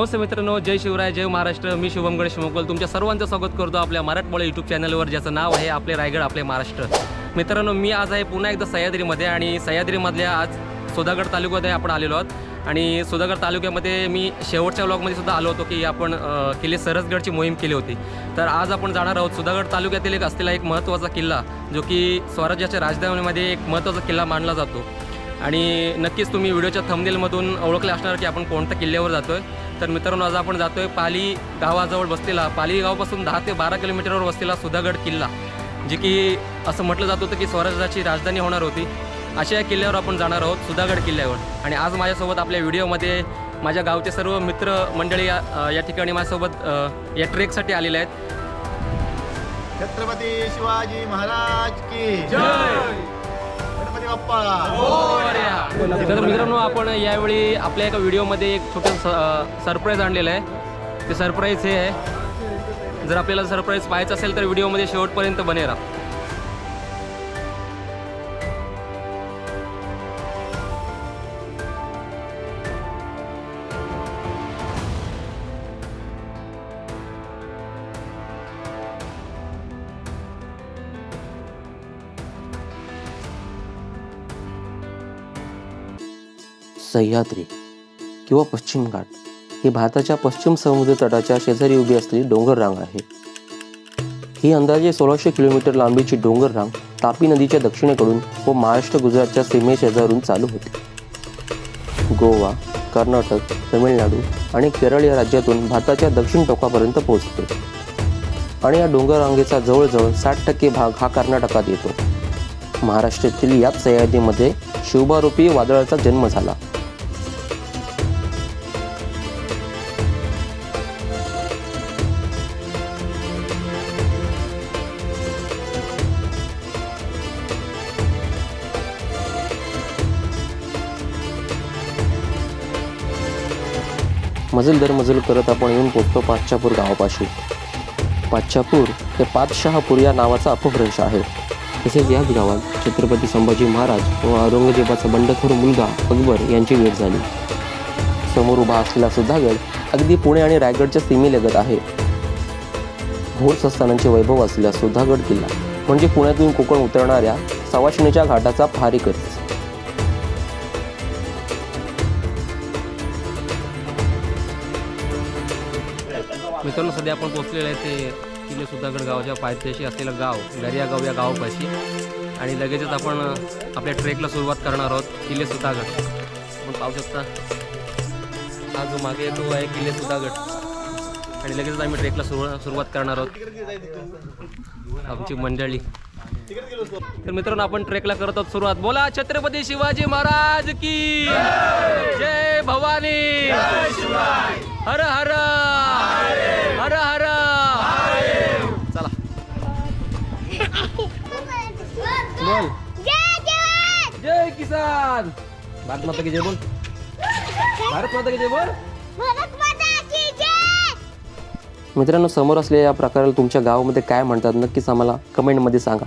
नमस्ते मित्रांनो जय शिवराय जय महाराष्ट्र. मी शुभम गणेश मोकल तुमच्या सर्वांचं स्वागत करतो आपल्या मराठमोळे यूट्यूब चॅनलवर ज्याचं नाव आहे आपले रायगड आपले महाराष्ट्र. मित्रांनो मी आज आहे पुन्हा एकदा सह्याद्रीमध्ये आणि सह्याद्रीमधल्या आज सुधागड तालुक्यामध्ये आपण आलेलो आहोत. आणि सुधागड तालुक्यामध्ये मी शेवटच्या ब्लॉगमध्ये सुद्धा आलो होतो की आपण किल्ले सरसगडची मोहीम केली होती. तर आज आपण जाणार आहोत सुधागड तालुक्यातील एक असलेला एक महत्त्वाचा किल्ला जो की स्वराज्याच्या राजधानीमध्ये एक महत्त्वाचा किल्ला मानला जातो. आणि नक्कीच तुम्ही व्हिडिओच्या थंबनेलमधून ओळखले असणार की आपण कोणत्या किल्ल्यावर जातो आहे तर मित्रांनो आज आपण जातो आहे पाली गावाजवळ बसलेला पाली गावापासून दहा ते बारा किलोमीटरवर बसलेला सुधागड किल्ला जे की असं म्हटलं जात होतं की स्वराज्याची राजधानी होणार होती. अशा या किल्ल्यावर आपण जाणार आहोत सुधागड किल्ल्यावर. आणि आज माझ्यासोबत आपल्या व्हिडिओमध्ये माझ्या गावचे सर्व मित्र मंडळी या ठिकाणी माझ्यासोबत या ट्रेकसाठी आलेले आहेत. छत्रपती शिवाजी महाराज की बाप्पा तर मित्रांनो आपण यावेळी आपल्या एका व्हिडिओमध्ये एक छोटं सरप्राईज आणलेलं आहे. ते सरप्राईज हे आहे. जर आपल्याला सरप्राईज पाहायचं असेल तर व्हिडिओमध्ये शेवटपर्यंत बने राहा. सह्याद्री किंवा पश्चिम घाट ही भारताच्या पश्चिम समुद्र तटाच्या शेजारी उभी असलेली डोंगर रांग आहे. ही अंदाजे सोळाशे किलोमीटर लांबीची डोंगर रांग तापी नदीच्या दक्षिणेकडून व महाराष्ट्र गुजरातच्या सीमेशेजारून चालू होते. गोवा कर्नाटक तमिळनाडू आणि केरळ या राज्यातून भारताच्या दक्षिण टोकापर्यंत पोहोचते. आणि या डोंगर रांगेचा जवळजवळ साठ टक्के भाग हा कर्नाटकात येतो. महाराष्ट्रातील याच सह्याद्रीमध्ये शिवबारूपी वादळाचा जन्म झाला. मजल दर मजल करत आपण येऊन पोचतो पाचशापूर गावापाशी. पाचशापूर हे पाचशहापूर या नावाचा अपभ्रंश आहे. तसेच याच गावात छत्रपती संभाजी महाराज व औरंगजेबाचा बंडखोर मुलगा अकबर यांची भेट झाली. समोर उभा असलेला सुधागड अगदी पुणे आणि रायगडच्या सीमेलगत आहे. भोर संस्थानांचे वैभव असलेला सुधागड किल्ला म्हणजे पुण्यातून कोकण उतरणाऱ्या सवाशिणीच्या घाटाचा पहारेकरीच मित्रांनो सध्या आपण पोहोचलेलं आहे ते किल्ले सुधागड गावाच्या पायथ्याशी असलेलं गाव दर्यागाव या गावापाशी. आणि लगेचच आपण आपल्या ट्रेकला सुरुवात करणार आहोत किल्ले सुधागड आपण पाहू शकता हा जो मागे येतो आहे किल्ले सुधागड आणि लगेचच आम्ही ट्रेकला सुरुवा सुरुवात करणार आहोत. आमची मंडळी. तर मित्रांनो आपण ट्रेकला करत आहोत सुरुवात. बोला छत्रपती शिवाजी महाराज की बोल. जय किसान! भारत माता की जय बोल. भारत माता की जय बोल. मित्रांनो समोर असलेल्या या प्रकाराला तुमच्या गावामध्ये काय म्हणतात? नक्कीच आम्हाला कमेंटमध्ये सांगा.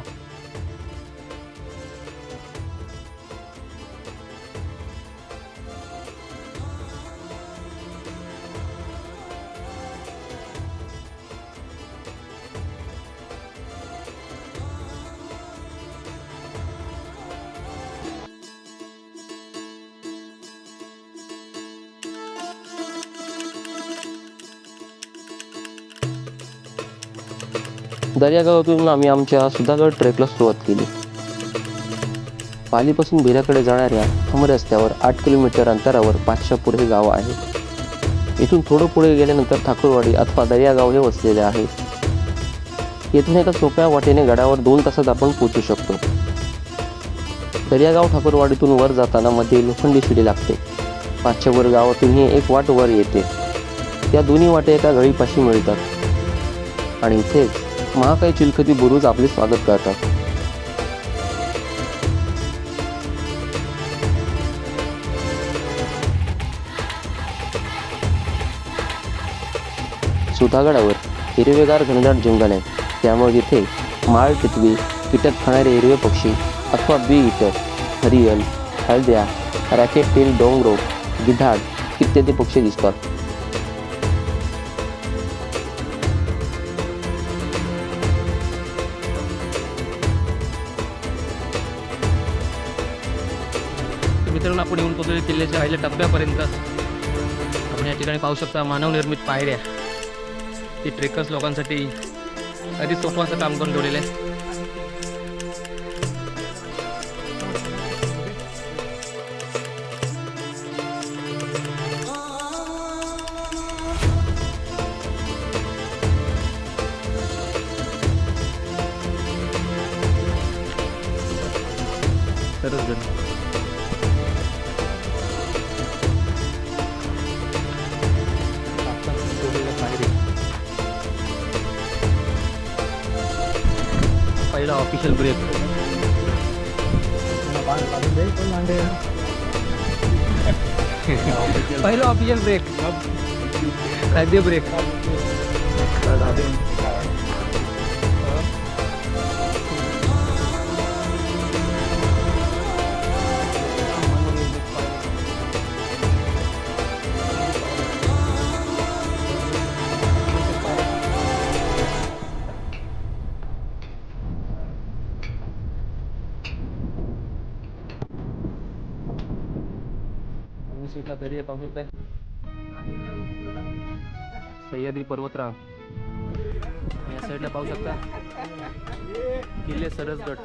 दर्यागावातून आम्ही आमच्या सुधागड ट्रेकला सुरुवात केली. पालीपासून बिऱ्याकडे जाणाऱ्या हम रस्त्यावर आठ किलोमीटर अंतरावर पाचशापूर हे गाव आहे. इथून थोडं पुढे गेल्यानंतर ठाकूरवाडी अथवा दर्यागाव हे वसलेले आहे. येथून एका सोप्या वाटेने गडावर दोन तासात आपण पोचू शकतो. दर्यागाव ठाकूरवाडीतून वर जाताना मध्ये लोखंडी शिडी लागते. पाचशापूर गावातूनही एक वाट वर येते. त्या दोन्ही वाटे एका गळीपाशी मिळतात. आणि इथेच महाकाय चिलखती बुरुज आपले स्वागत करतात. सुधागडावर हिरवेगार घनदाट जंगल आहे. त्यामुळे तिथे माळ पृथ्वी कीटक खाणारे हिरवे पक्षी अथवा बी इतर हरियल हळद्या रॅकेट तेल डोंगरो गिधाड इत्यादी पक्षी दिसतात. मित्रांनो आपण येऊन पोहोचले किल्ल्याच्या राहिल्या टप्प्यापर्यंत. आपण या ठिकाणी पाहू शकता मानवनिर्मित पायऱ्या. ती ट्रेकर्स लोकांसाठी अगदी सोपं असं काम करून ठेवलेलं आहे. पहिलं ऑफिशियल ब्रेक खाद्य ब्रेक घरी आहे पाहू शकताय सह्याद्री पर्वतराव या साईडला पाहू शकता. किल्ले सरसगड.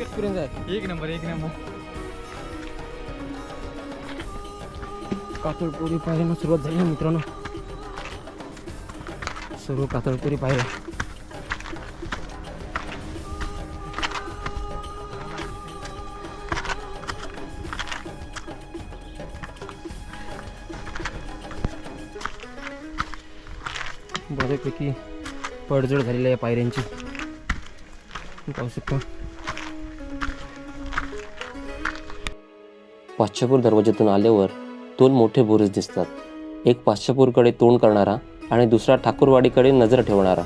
एक्सपिरियन्स आहे एक नंबर एक नंबर. कातळपुरी पाहायला सुरुवात झाली ना मित्रांनो. सर्व कातळपुरी पाहायला. बऱ्यापैकी पडझड झालेली आहे पायऱ्यांची. पाहू पाश्चापूर दरवाज्यातून आल्यावर दोन मोठे बुरुज दिसतात. एक पाश्चापूरकडे तोंड करणारा आणि दुसरा ठाकूरवाडीकडे नजर ठेवणारा.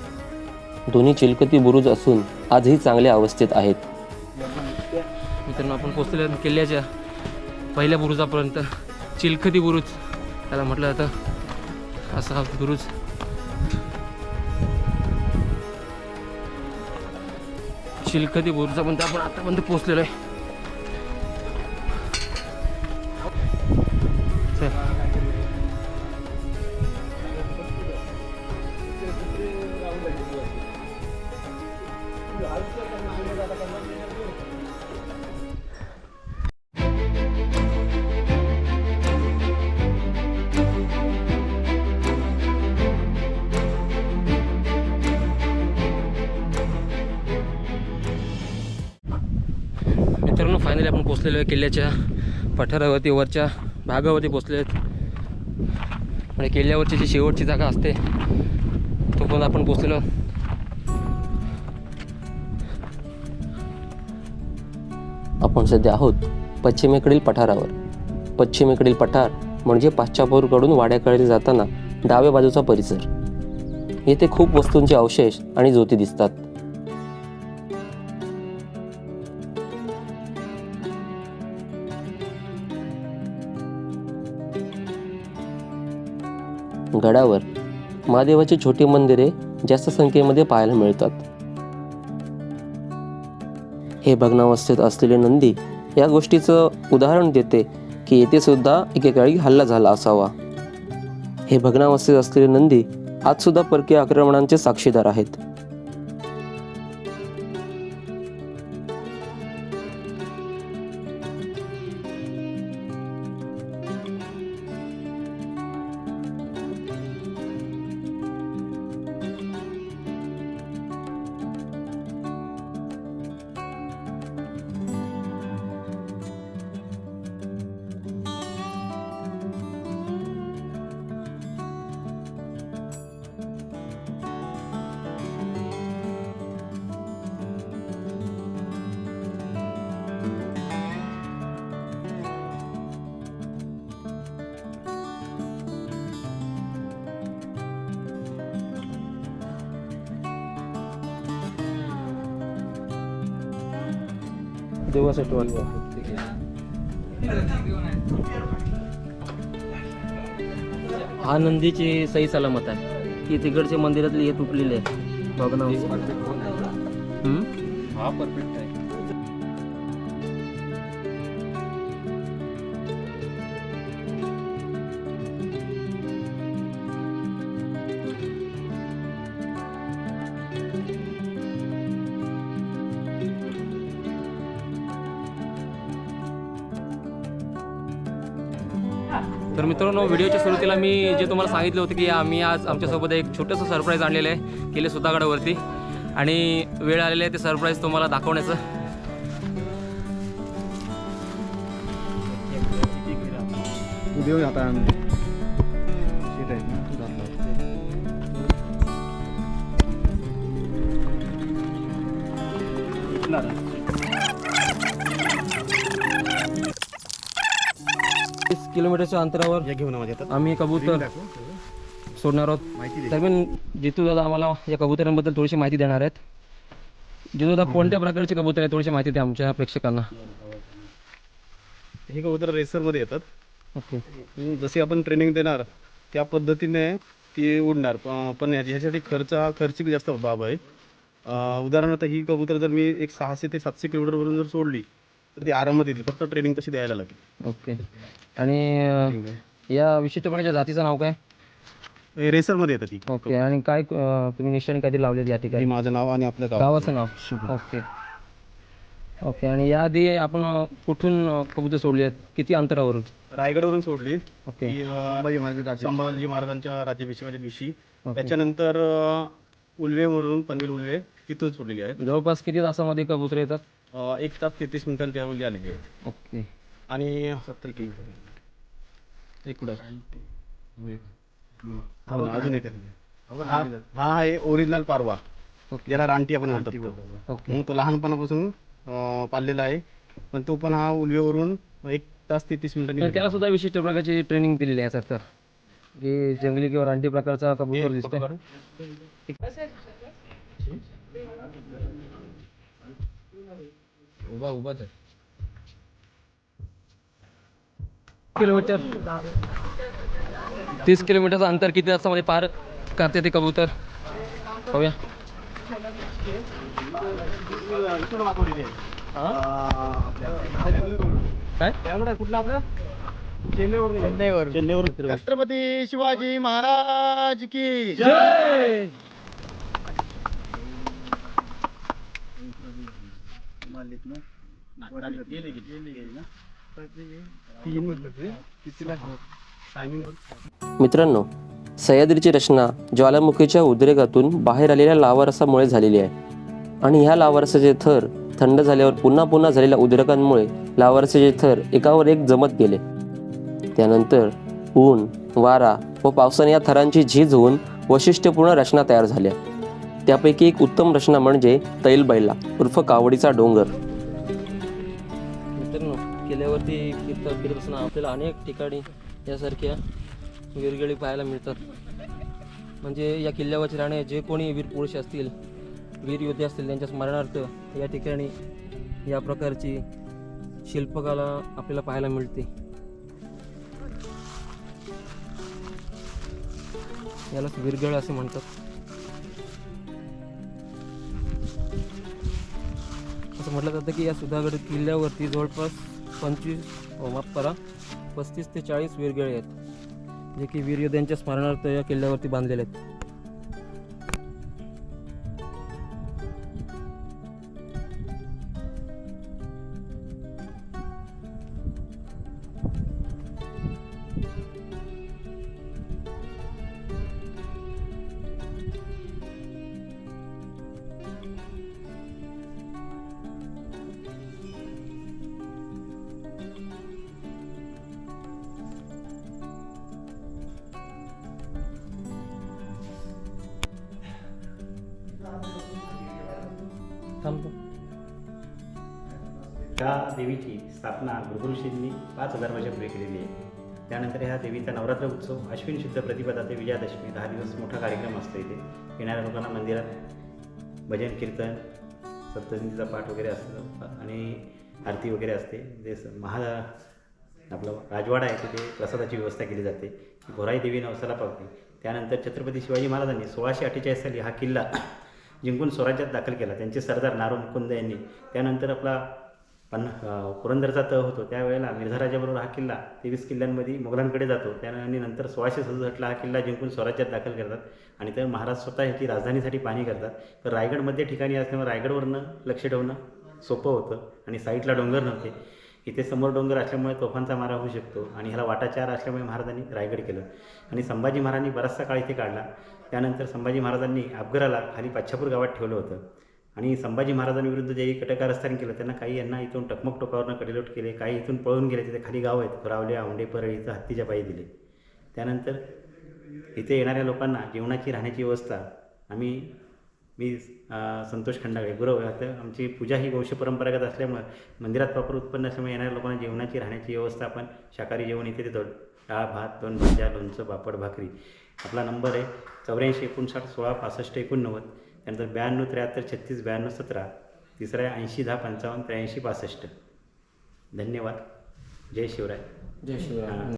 दोन्ही चिलकती बुरुज असून आजही चांगल्या अवस्थेत आहेत. मित्रांनो आपण पोचलेल्या किल्ल्याच्या पहिल्या बुरुजापर्यंत. चिलखती बुरुज. त्याला म्हटलं जातं. असा हा बुरुज. चिलखती बुरुजापर्यंत आपण आतापर्यंत पोचलेलो आहे. फायनली आपण पोचलेलो आहे किल्ल्याच्या पठारावरती वरच्या भागावरती पोचले आहेत. म्हणजे किल्ल्यावरची जी शेवटची जागा असते तो पण आपण पोचलेलो आपण सध्या आहोत पश्चिमेकडील पठारावर. पश्चिमेकडील पठार म्हणजे पाश्चापूरकडून वाड्याकडे जाताना डाव्या बाजूचा परिसर. येथे खूप वस्तूंचे अवशेष आणि ज्योती दिसतात. गडावर महादेवाची छोटी मंदिरे जास्त संख्येमध्ये पाहायला मिळतात. हे भग्नावस्थेत असलेले नंदी या गोष्टीचं उदाहरण देते की येथे सुद्धा एकेकाळी हल्ला झाला असावा. हे भग्नावस्थेत असलेले नंदी आज सुद्धा परकीय आक्रमणांचे साक्षीदार आहेत. देवासाठी वाटतं हा नंदीची सही सलामत आहे. ती तिकडच्या मंदिरातली हे तुटलेली आहे. बघ ना? हा परफेक्ट आहे. मित्रांनो व्हिडिओच्या सुरुवातीला मी जे तुम्हाला सांगितलं होतं की आम्ही आज आमच्यासोबत एक छोटंसं सरप्राईज आणलेलं आहे केले सुधागडावरती. आणि वेळ आलेली आहे ते सरप्राईज तुम्हाला दाखवण्याचं. देऊ आता आम्ही. किलोमीटरच्या अंतरावर. आम्ही कबूतर. सोडणार आहोत. दरम्यान जितू दादा आम्हाला या कबुतरांबद्दल थोडीशी माहिती देणार आहेत. जितू दादा कोणत्या प्रकारचे कबूतर आहेत? थोडीशी माहिती द्या आमच्या प्रेक्षकांना. हे कबूतर रेसरमध्ये येतात. ओके. हम्म, जशी आपण ट्रेनिंग देणार त्या पद्धतीने ती उडणार. पण याच्या- याच्यासाठी खर्च हा खर्चिक जास्त बाब आहे उदाहरणार्थ ही कबूतर जर मी एक सहाशे ते सातशे किलोमीटरवरून जर सोडली तर ती आरामात येतील फक्त ट्रेनिंग तशी द्यायला लागेल. ओके. आणि अं, या विशिष्ट प्रकारच्या जातीचं नाव काय? हे रेसरमध्ये येतात ती. ओके. आणि काय अं, तुम्ही निशाणी कधी लावलेली या हे ठिकाणी माझं नाव आणि आपलं गाव. गावाचं नाव. ओके. ओके. आणि याआधी आपण अं, कुठून अं, कबूतर सोडली आहेत? किती अंतरावरून? रायगडवरून सोडली. ओके. ती, अं, संभाजी महाराजांच्या राज्याभिषेकाच्या दिवशी. ओके. त्याच्यानंतर अं, उल्वे म्हणून पनवेल उल्वे तिथून सोडलेली आहे जवळपास किती तासामध्ये कबूतर येतात? अं, एक तास तेहतीस मिनिटांनी त्यावेळी आहे ओके. आणि सत्तर किलो. एक कुठं हा ना, अजून एक आहे. हा हा आहे ओरिजिनल पारवा. ओके. ज्याला रानटी आपण म्हणतात ओके. मग तो लहानपणापासून अं, पाळलेला आहे. पण तो पण हा उल्वेवरून एक तास तेहतीस तर मिनिटांनी त्याला सुद्धा विशिष्ट प्रकारची ट्रेनिंग दिलेली आहे सर. तर जंगली किंवा रानटी प्रकारचा कबूतर दिसतोय. उभा उभाच आहे किलोमीटर. तीस किलोमीटरचं अंतर किती तासामध्ये पार करते ते कबूतर? पाहूया काय? कुठला आपला चेन्नईवर चेन्नईवर छत्रपती शिवाजी महाराज की जय! मित्रांनो सह्याद्रीची रचना ज्वालामुखीच्या उद्रेकातून बाहेर आलेल्या लावारसामुळे झालेली आहे. आणि ह्या लावारसाचे थर थंड झाल्यावर पुन्हा पुन्हा झालेल्या उद्रेकांमुळे लावारसाचे थर एकावर एक जमत गेले. त्यानंतर ऊन वारा व पावसाने या थरांची झीज होऊन वैशिष्ट्यपूर्ण रचना तयार झाल्या. त्यापैकी एक उत्तम रचना म्हणजे तैलबैला उर्फ कावडीचा डोंगर. मित्रांनो किल्ल्यावरती कीर्तन फिरत असताना आपल्याला अनेक ठिकाणी यासारख्या विरगळी पाहायला मिळतात. म्हणजे या किल्ल्यावरचे राहणे जे कोणी वीर पुरुष असतील वीर योद्धे असतील त्यांच्या स्मरणार्थ या ठिकाणी या प्रकारची शिल्पकला आपल्याला पाहायला मिळते. यालाच विरगळ असे म्हणतात. असं म्हटलं जातं की या सुधागड किल्ल्यावरती जवळपास पंचवीस हो, माफ करा पस्तीस ते चाळीस वीरगळे आहेत जे की वीर योद्ध्यांच्या स्मरणार्थ या किल्ल्यावरती बांधलेले आहेत. त्या देवीची स्थापना भृगुऋषींनी पाच हजार वर्षापूर्वी केलेली आहे. त्यानंतर ह्या देवीचा नवरात्र उत्सव अश्विन शुद्ध प्रतिपदा ते विजयादशमी दहा दिवस मोठा कार्यक्रम असतो इथे. येणाऱ्या लोकांना मंदिरात भजन कीर्तन सप्तशतीचा पाठ वगैरे असतो आणि आरती वगैरे असते. जे महा आपलं राजवाडा आहे तिथे प्रसादाची व्यवस्था केली जाते. भोराई देवी नवसाला पावते. त्यानंतर छत्रपती शिवाजी महाराजांनी सोळाशे अठ्ठेचाळीस साली हा किल्ला जिंकून स्वराज्यात दाखल केला. त्यांचे सरदार नारो मुकुंद यांनी. त्यानंतर आपला पण पुरंदरचा तह होतो. त्यावेळेला मिर्झा हा किल्ला तेवीस किल्ल्यांमध्ये मुघलांकडे जातो. त्या नंतर सोळाशे सदुसष्टला हा किल्ला जिंकून स्वराज्यात दाखल करतात आणि तर महाराज स्वतः ह्याची राजधानीसाठी पाहणी करतात. तर रायगडमध्ये ठिकाणी असल्यामुळे रायगडवरनं लक्ष ठेवणं सोपं होतं आणि साईडला डोंगर नव्हते. इथे समोर डोंगर असल्यामुळे तोफांचा मारा होऊ शकतो आणि ह्याला वाटाचार असल्यामुळे महाराजांनी रायगड केलं. आणि संभाजी महाराजांनी बराचसा काळ इथे काढला. त्यानंतर संभाजी महाराजांनी अफगराला खाली पाच्छापूर गावात ठेवलं होतं. आणि संभाजी महाराजांविरुद्ध जे कटकारस्थान केलं त्यांना काही यांना इथून टकमक टोकावरनं कडेलोट केले काही इथून पळून गेले तिथे खाली गाव आहेत रावले आवंडे परळी इथं हत्तीच्या पायी दिले. त्यानंतर इथे येणाऱ्या लोकांना जेवणाची राहण्याची व्यवस्था आम्ही मी संतोष खंडागळे गुरव आता आमची पूजा ही वंश परंपरागत असल्यामुळं मंदिरात प्रॉपर उत्पन्न असल्यामुळे येणाऱ्या लोकांना जेवणाची राहण्याची व्यवस्था आपण शाकाहारी जेवण इथे देतो. डाळ भात दोन भाज्या लोणचं पापड भाकरी. आपला नंबर आहे चौऱ्याऐंशी एकोणसाठ सोळा पासष्ट एकोणनव्वद. त्यानंतर ब्याण्णव त्र्याहत्तर छत्तीस ब्याण्णव सतरा तिसरा आहे ऐंशी दहा पंचावन्न त्र्याऐंशी पासष्ट धन्यवाद. जय शिवराय. जय शिवराय.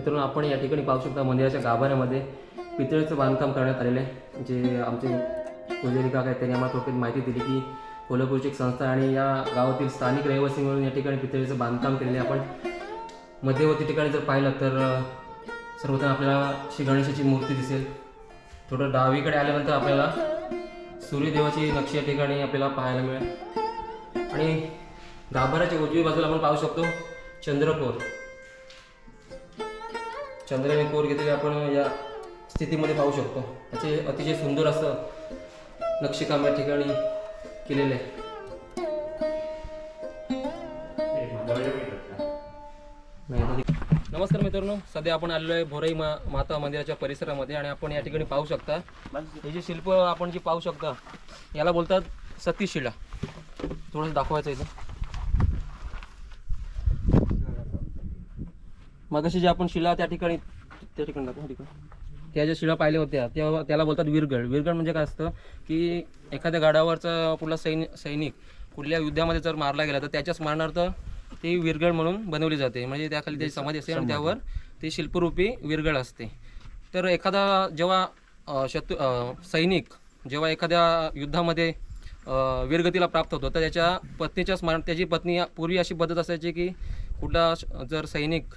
मित्रांनो आपण या ठिकाणी पाहू शकता मंदिराच्या गाभाऱ्यामध्ये पितळेचं बांधकाम करण्यात आलेलं आहे. जे आमचे पुजारी काका आहेत त्यांनी आम्हाला थोडक्यात माहिती दिली की कोल्हापूरची एक संस्था आणि या गावातील स्थानिक रहिवासी मिळून या ठिकाणी पितळेचं बांधकाम केलेलं आहे. आपण मध्यवर्ती ठिकाणी जर पाहिलं तर सर्वप्रथम आपल्याला श्री गणेशाची मूर्ती दिसेल. थोडं डावीकडे आल्यानंतर आपल्याला सूर्यदेवाची नक्षी या ठिकाणी आपल्याला पाहायला मिळेल. आणि गाभाऱ्याच्या उजवी बाजूला आपण पाहू शकतो चंद्रपूर चंद्राने कोर घेतलेले आपण या स्थितीमध्ये पाहू शकतो. त्याचे अतिशय सुंदर असं नक्षीकाम या ठिकाणी केलेलं आहे. नमस्कार मित्रांनो सध्या आपण आलेलो आहे भोराई मा माता मंदिराच्या परिसरामध्ये आणि आपण या ठिकाणी पाहू शकता हे जे शिल्प आपण जे पाहू शकता याला बोलतात सतीशिला थोडंसं दाखवायचं इथं. मगाशी जे आपण शिला त्या ठिकाणी त्या ठिकाणी ठिकाणी. त्या ज्या शिळा पाहिल्या होत्या तेव्हा त्याला बोलतात वीरगड. वीरगड म्हणजे काय असतं की एखाद्या गडावरचा कुठला सैनि सैनिक कुठल्या युद्धामध्ये जर मारला गेला तर त्याच्या स्मरणार्थ ती वीरगड म्हणून बनवली जाते. म्हणजे त्याखाली त्याची समाधी असते आणि त्यावर ती शिल्परूपी वीरगड असते. तर एखादा जेव्हा शत्रू सैनिक जेव्हा एखाद्या युद्धामध्ये वीरगतीला प्राप्त होतो तर त्याच्या पत्नीच्या स्मरण त्याची पत्नी पूर्वी अशी पद्धत असायची की कुठला जर सैनिक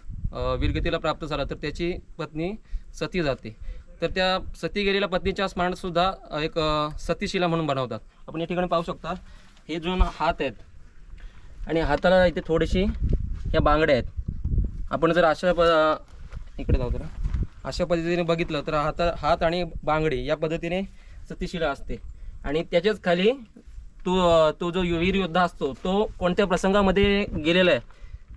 वीरगतीला प्राप्त झाला तर त्याची पत्नी सती जाते. तर त्या सती गेलेल्या पत्नीच्या स्मरणसुद्धा एक सतीशिला म्हणून बनवतात. आपण या ठिकाणी पाहू शकता हे दोन हात आहेत. आणि हाताला इथे थोडीशी या बांगड्या आहेत. आपण जर अशा प इकडे जाऊ तर अशा पद्धतीने बघितलं तर हाता हात आणि बांगडी या पद्धतीने सतीशिला असते. आणि त्याच्याच खाली तो तो जो वीर योद्धा असतो तो कोणत्या प्रसंगामध्ये गेलेला आहे?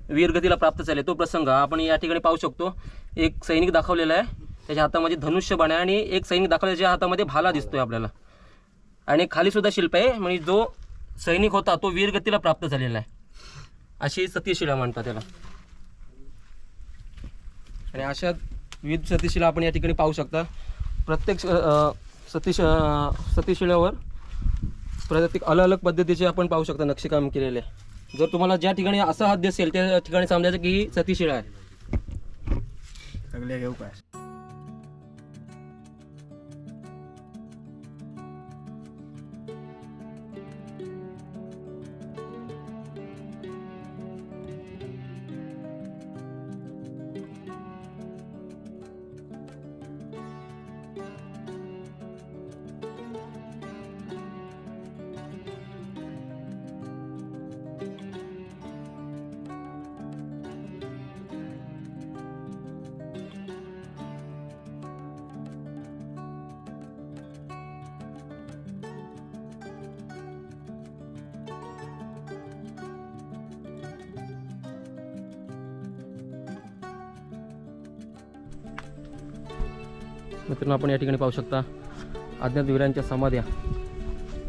वीरगतीला प्राप्त झाले. तो प्रसंग आपण या ठिकाणी पाहू शकतो. एक सैनिक दाखवलेला आहे. त्याच्या हातामध्ये धनुष्यबाण आहे आणि एक सैनिक दाखवल्याच्या हातामध्ये भाला दिसतोय आपल्याला. आणि खाली सुद्धा शिल्प आहे म्हणजे जो सैनिक होता तो वीरगतीला प्राप्त झालेला आहे. अशी सतीशिला म्हणतात त्याला. आणि अशा विविध सतीशिला आपण या ठिकाणी पाहू शकता. प्रत्येक सतीश सतीशिलावर प्रत्येक अलग अलग पद्धतीचे आपण पाहू शकता नक्षीकाम केलेले. जर तुम्हाला ज्या ठिकाणी असा हात दिसेल त्या ठिकाणी समजायचं की ही सतीशिळा आहे. सगळे घेऊ काय मित्रांनो आपण या ठिकाणी पाहू शकता अज्ञातवीरांच्या समाध्या.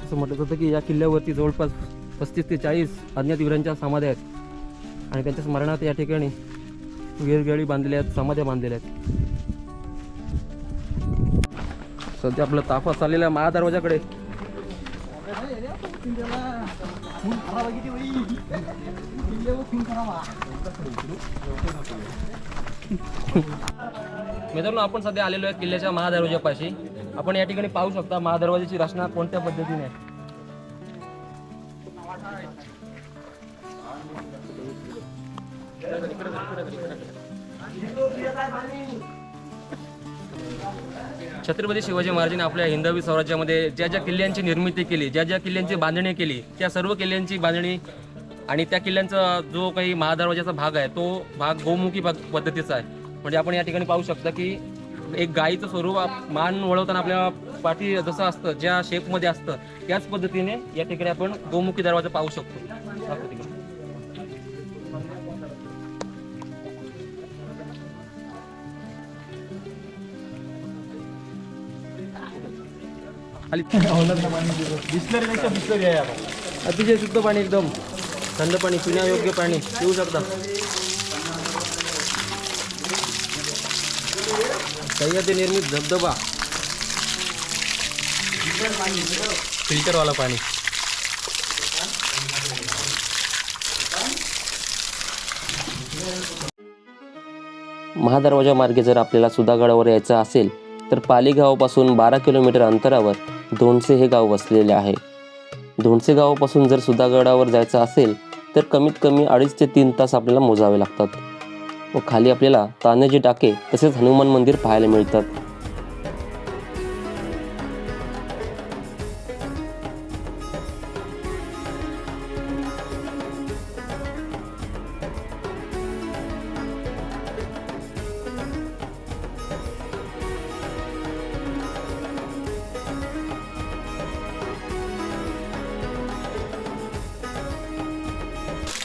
असं म्हटलं जातं की या किल्ल्यावरती जवळपास पस्तीस ते चाळीस अज्ञातवीरांच्या समाध्या आहेत. आणि त्यांच्या स्मरणात या ठिकाणी वीरगळी बांधलेल्या आहेत समाध्या बांधलेल्या आहेत. सध्या आपला ताफा चाललेला महादरवाजाकडे मित्रांनो आपण सध्या आलेलो आहे किल्ल्याच्या महादरवाजापाशी आपण या ठिकाणी पाहू शकता महादरवाजाची रचना कोणत्या पद्धतीने आहे. छत्रपती शिवाजी महाराजांनी आपल्या हिंदवी स्वराज्यामध्ये ज्या ज्या किल्ल्यांची निर्मिती केली ज्या ज्या किल्ल्यांची बांधणी केली त्या सर्व किल्ल्यांची बांधणी आणि त्या किल्ल्यांचा जो काही महादरवाजाचा भाग आहे तो भाग गोमुखी पद्धतीचा आहे. म्हणजे आपण या ठिकाणी पाहू शकता की एक गायीचं स्वरूप मान वळवताना आपल्या पाठी जसं असतं ज्या शेपमध्ये असतं त्याच पद्धतीने या ठिकाणी आपण गोमुखी दरवाजा पाहू शकतो. अतिशय शुद्ध पाणी एकदम. थंड पाणी पिण्यायोग्य पाणी. पिऊ शकता. सह्याद्री निर्मित धबधबा. फिल्टरवाला पाणी. महादरवाजा मार्गे जर आपल्याला सुधागडावर यायचं असेल तर पाली गावापासून बारा किलोमीटर अंतरावर धोंडसे हे गाव वसलेले आहे. धोंडसे गावापासून जर सुधागडावर जायचं असेल तर कमीत कमी अडीच ते तीन तास आपल्याला मोजावे लागतात. व खाली आपल्याला तान्याची टाके तसेच हनुमान मंदिर पाहायला मिळतात.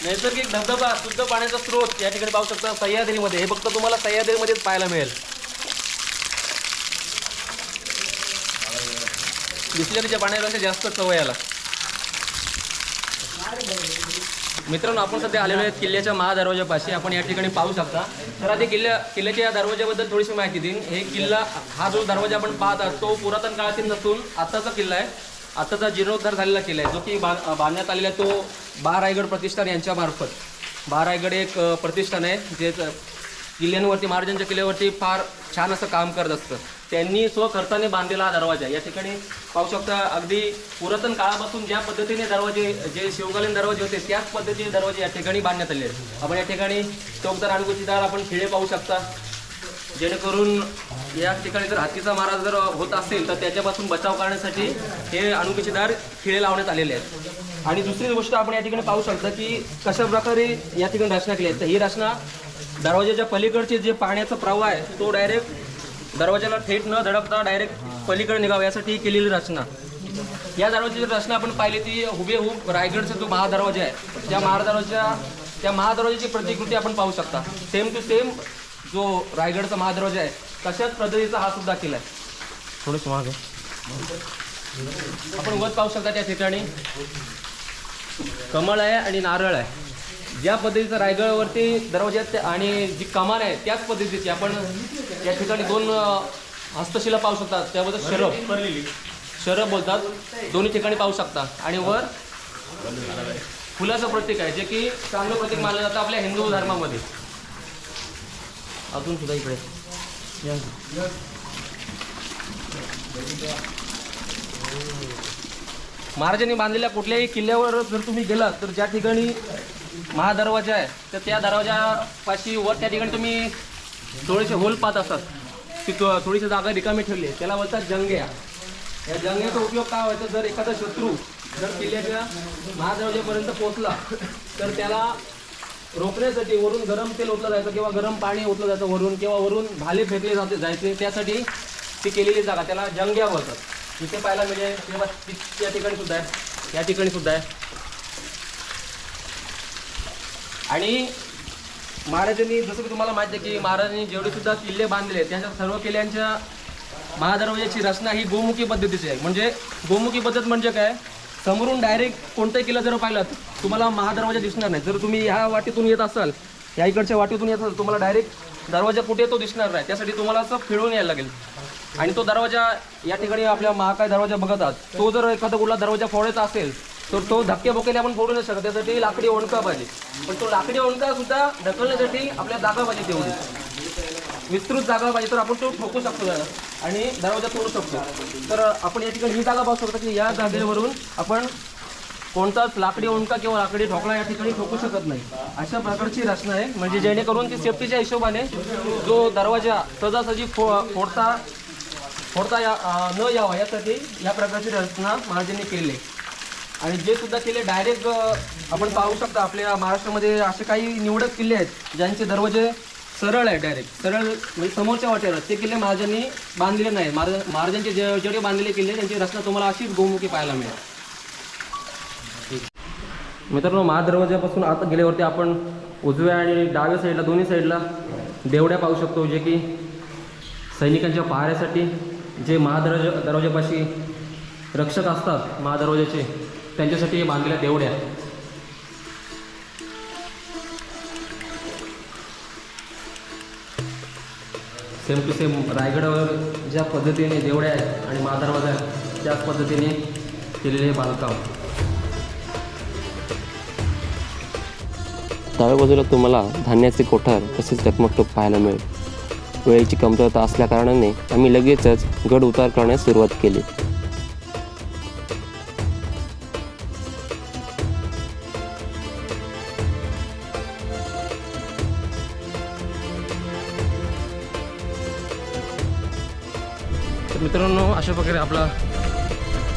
नैसर्गिक धबधबा शुद्ध पाण्याचा स्रोत या ठिकाणी पाहू शकता सह्याद्रीमध्ये. हे फक्त तुम्हाला सह्याद्रीमध्येच पाहायला मिळेल. बिस्लरीच्या पाण्यापेक्षा जास्त चव याला मित्रांनो आपण सध्या आलेलो आहेत किल्ल्याच्या महादरवाजापाशी आपण या ठिकाणी पाहू शकता. तर आधी किल्ल्या किल्ल्याच्या या दरवाजाबद्दल थोडीशी माहिती देईन. हे किल्ला हा जो दरवाजा आपण पाहत आहोत तो पुरातन काळातील नसून आत्ताचा किल्ला आहे. आत्ताचा जीर्णोद्धार झालेला किल्ला आहे जो की बांधण्यात आलेला आहे. बा रायगड प्रतिष्ठान यांच्या मार्फत. बारायगड एक प्रतिष्ठान आहे जे किल्ल्यांवरती महाराजांच्या किल्ल्यावरती फार छान असं काम करत असतं. त्यांनी स्वखर्चाने बांधलेला हा दरवाजा या ठिकाणी पाहू शकता अगदी पुरातन काळापासून ज्या पद्धतीने दरवाजे जे शिवकालीन दरवाजे होते त्याच पद्धतीने दरवाजे या ठिकाणी बांधण्यात आले आहेत. आपण या ठिकाणी चौकदार अणुकुचीदार आपण खिळे पाहू शकता. जेणेकरून या ठिकाणी जर हत्तीचा मारा जर होत असेल तर त्याच्यापासून बचाव करण्यासाठी हे अणुकुचीदार खिळे लावण्यात आलेले आहेत. आणि दुसरी गोष्ट आपण या ठिकाणी पाहू शकता की कशा प्रकारे या ठिकाणी रचना केली आहे. तर ही रचना दरवाजाच्या पलीकडचे जे पाण्याचा प्रवाह आहे तो डायरेक्ट दरवाजाला थेट न धडकता डायरेक्ट पलीकडे निघावा यासाठी ही केलेली रचना. या दरवाजाची रचना आपण पाहिली ती हुबेहूब रायगडचा जो महादरवाजा आहे त्या महादरवाजा त्या महादरवाजाची प्रतिकृती आपण पाहू शकता. सेम टू सेम जो रायगडचा महादरवाजा आहे तशाच पद्धतीचा हा सुद्धा केला आहे. थोडंसं मागे. आपण वर पाहू शकता त्या ठिकाणी. कमळ आहे आणि नारळ आहे. ज्या पद्धतीचा रायगडवरती दरवाज्यात आणि जी कमान आहे त्याच पद्धतीची आपण या ठिकाणी दोन हस्तशिला पाहू शकता. त्याबद्दल शरब शरब बोलतात. दोन्ही ठिकाणी पाहू शकता. आणि वर फुलाचं प्रतीक आहे जे की चांगलं प्रतीक मानलं जातं आपल्या हिंदू धर्मामध्ये. अजून सुद्धा इकडे. महाराजांनी बांधलेल्या कुठल्याही किल्ल्यावर जर तुम्ही गेलात तर ज्या ठिकाणी महादरवाजा आहे तर त्या दरवाजापाशी वर त्या ठिकाणी तुम्ही थोडेसे होल पाहत असतात ती थोडीशी जागा रिकामी ठेवली आहे. त्याला बोलतात जंग्या. या जंग्याचा उपयोग काय व्हायचा? जर एखादा शत्रू जर किल्ल्याच्या महादरवाजापर्यंत पोहोचला तर त्याला रोखण्यासाठी वरून गरम तेल ओतलं जायचं किंवा गरम पाणी ओतलं जायचं वरून किंवा वरून भाले फेकले जाते जायचे त्यासाठी ती केलेली जागा त्याला जंग्या बोलतात. इथे पाहायला मिळेल किंवा या त्या ठिकाणी सुद्धा आहे. या ठिकाणी सुद्धा आहे. आणि महाराजांनी जसं की तुम्हाला माहिती आहे की महाराजांनी जेवढे सुद्धा किल्ले बांधले त्याच्या सर्व किल्ल्यांच्या महादरवाजाची रचना ही गोमुखी पद्धतीची आहे. म्हणजे गोमुखी पद्धत म्हणजे काय? समोरून डायरेक्ट कोणत्याही किल्ला जर पाहिलात तुम्हाला महादरवाजा दिसणार नाही. जर तुम्ही ह्या वाटेतून येत असाल या इकडच्या वाटेतून येत असाल तुम्हाला डायरेक्ट दरवाजा कुठे तो दिसणार नाही. त्यासाठी तुम्हाला असं फिरवून यायला लागेल. आणि तो दरवाजा या ठिकाणी आपल्या महाकाय दरवाजा बघत आहात. तो जर एखादा कुठला दरवाजा फोडायचा असेल तर तो धक्के बोकेने आपण फोडू नाही शकत. त्यासाठी लाकडी ओणका पाहिजे. पण तो लाकडी ओणका सुद्धा ढकलण्यासाठी आपल्या जागा पाहिजे तेवढी. विस्तृत जागा पाहिजे तर आपण तो ठोकू शकतो त्याला आणि दरवाजा तोडू शकतो. तर आपण या ठिकाणी ही जागा पाहू शकतो की या जागेवरून आपण कोणताच लाकडी ओंडका किंवा लाकडी ठोकळा या ठिकाणी ठोकू शकत नाही. अशा प्रकारची रचना आहे. म्हणजे जेणेकरून ती सेफ्टीच्या हिशोबाने जो दरवाजा सहजासहजी फो फोडता फोडता या न यावा यासाठी या प्रकारची रचना महाराजांनी केली. आहे आणि जे सुद्धा किल्ले डायरेक्ट आपण पाहू शकता आपल्या महाराष्ट्रामध्ये असे काही निवडक किल्ले आहेत ज्यांचे दरवाजे सरळ आहे डायरेक्ट सरळ म्हणजे समोरच्या वाटेवर ते किल्ले महाराजांनी बांधलेले नाही महाराज महाराजांचे जे जेवढे बांधलेले किल्ले त्यांची रचना तुम्हाला अशीच गोमुखी पाहायला मिळेल. मित्रांनो महादरवाजापासून आता गेल्यावरती आपण उजव्या आणि डाव्या साईडला दोन्ही साईडला देवड्या पाहू शकतो जे की सैनिकांच्या पहाऱ्यासाठी जे महादरवाजा दरवाजापाशी रक्षक असतात महादरवाजाचे त्यांच्यासाठी हे बांधलेल्या देवड्या सेम टू सेम रायगडावर ज्या पद्धतीने देवड्या आहेत आणि महादरवाजा आहे त्याच पद्धतीने केलेले बांधकाम. डाव्या बाजूला तुम्हाला धान्याचे कोठार तसेच टकमकटोक पाहायला मिळेल. वेळेची कमतरता असल्याकारणाने आम्ही लगेचच गड उतार करण्यास सुरुवात केली. मित्रांनो अशा प्रकारे आपला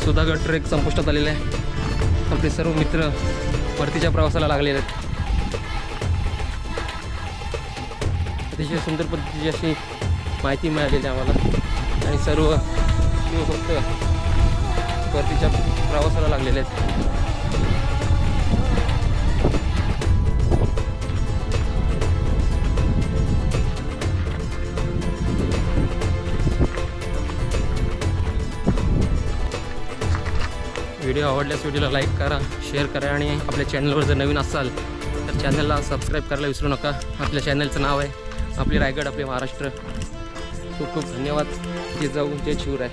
सुधागड ट्रेक संपुष्टात आलेला आहे. आपले सर्व मित्र परतीच्या प्रवासाला लागलेले आहेत. अतिशय सुंदर पद्धतीची अशी माहिती मिळालेली आहे आम्हाला. आणि सर्व शिवभक्त परतीच्या प्रवासाला लागलेले आहेत. आवडल्यास व्हिडिओला लाईक करा शेअर करा आणि आपल्या चॅनलवर जर नवीन असाल तर चॅनलला सबस्क्राईब करायला विसरू नका. आपल्या चॅनलचं नाव आहे आपली रायगड आपले महाराष्ट्र. खूप खूप धन्यवाद. जे जाऊ जय शिवराय.